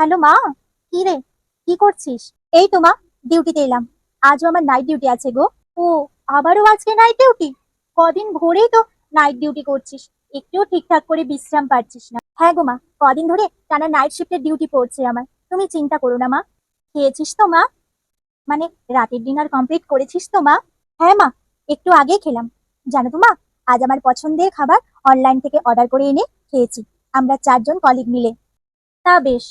Hello মা, কি রে? কি করছিস? এই তো মা, ডিউটিতে এলাম। আজও আমার নাইট ডিউটি আছে গো। ও, আবারও আজকে নাইট ডিউটি কদিন ভোরেই তো নাইট ডিউটি করছিস। একটুও ঠিকঠাক করে বিশ্রাম পাচ্ছিস না। হ্যাঁ গো মা, কদিন ধরে টানা নাইট শিফটের ডিউটি পড়ছে আমার। তুমি চিন্তা করো না মা। খেয়েছিস তো মা? মানে রাতের ডিনার কমপ্লিট করেছিস তো মা? হ্যাঁ মা, একটু আগে খেলাম। জানো তো মা, আজ আমার পছন্দের খাবার অনলাইন থেকে অর্ডার করে এনে খেয়েছি। আমরা চারজন কলিগ মিলে। তা বেশ।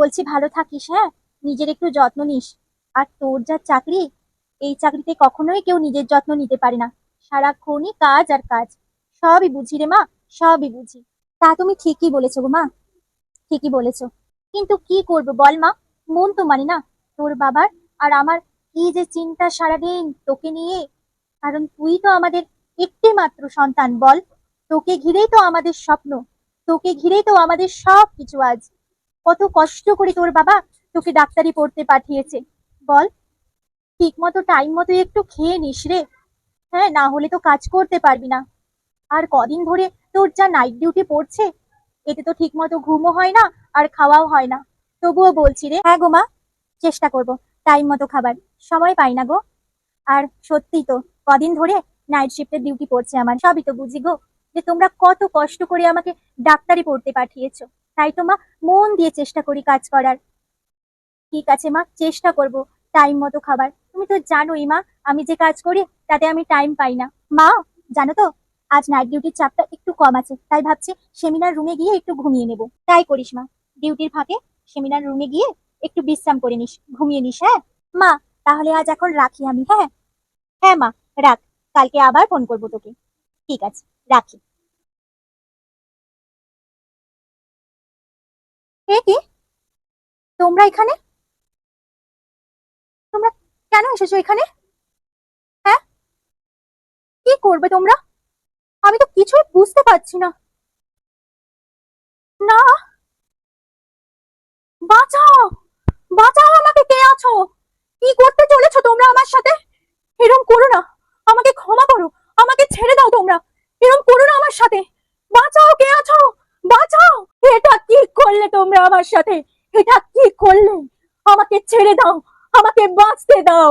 বলছি, ভালো থাকিস হ্যাঁ? নিজের একটু যত্ন নিস। আর তোর যা চাকরি, এই চাকরিতে কখনোই কেউ নিজের যত্ন নিতে পারে না। সারাক্ষণই কাজ আর কাজ। সবই বুঝি রে মা, সবই বুঝি। তা তুমি ঠিকই বলেছ গো মা, ঠিকই বলেছ। কিন্তু কি করব বল মা, মন তো মানে না। তোর বাবার আর আমার কি যে চিন্তা সারাদিন তোকে নিয়ে, কারণ তুই তো আমাদের একটি মাত্র সন্তান বল। তোকে ঘিরেই তো আমাদের স্বপ্ন। তোকে ঘিরেই তো আমাদের সব কিছু আজ। কত কষ্ট করে তোর বাবা তোকে ডাক্তারি পড়তে পাঠিয়েছে। বল ঠিক মতো টাইম মতো একটু খেয়ে নিস রে। হ্যাঁ না হলে তো কাজ করতে পারবি না। আর কদিন ধরে তোর যা নাইট ডিউটি পড়ছে, এতে তো ঠিক মতো ঘুমও হয় না আর খাওয়াও হয় না। তবুও বলছি রে হ্যাঁ গো মা, চেষ্টা করব টাইম মতো খাবার। সময় পাই না গো। আর সত্যি তো, কদিন ধরে নাইট শিফটের ডিউটি পড়ছে আমার, সবই তো বুঝি গো। যে তোমরা কত কষ্ট করে আমাকে ডাক্তারি পড়তে পাঠিয়েছো। তাই তো মা, মন দিয়ে চেষ্টা করি কাজ করার। ঠিক আছে মা, চেষ্টা করব টাইম মতো খাবার। তুমি তো জানোই মা, আমি যে কাজ করি, তাতে আমি টাইম পাই না। মা, জানো তো, আজ নাইট ডিউটির চাপটা একটু কম আছে। তাই ভাবছি সেমিনার রুমে গিয়ে একটু ঘুমিয়ে নেব। তাই করিস মা ডিউটির ফাঁকে সেমিনার রুমে গিয়ে একটু বিশ্রাম করে নিস। ঘুমিয়ে নিস হ্যাঁ? মা, তাহলে আজ এখন রাখি আমি হ্যাঁ? হ্যাঁ মা, রাখ। কালকে আবার ফোন করব তোকে। ঠিক আছে, রাখি। কি? তোমরা এখানে? তোমরা কেন এসেছ এখানে? হ্যাঁ? কি করবে তোমরা? আমি তো কিছুই বুঝতে পারছি না। না? বাঁচাও! বাঁচাও আমাকে, কে আছো? কি করতে চলেছো তোমরা আমার সাথে এরম করো না আমাকে ক্ষমা করো আমাকে ছেড়ে দাও তোমরা এরম করো না আমার সাথে। বাঁচাও কে আছো? বাঁচাও। এটা কি করলে তোমরা আমার সাথে? এটা কি করলে? আমাকে ছেড়ে দাও। আমাকে বাঁচতে দাও।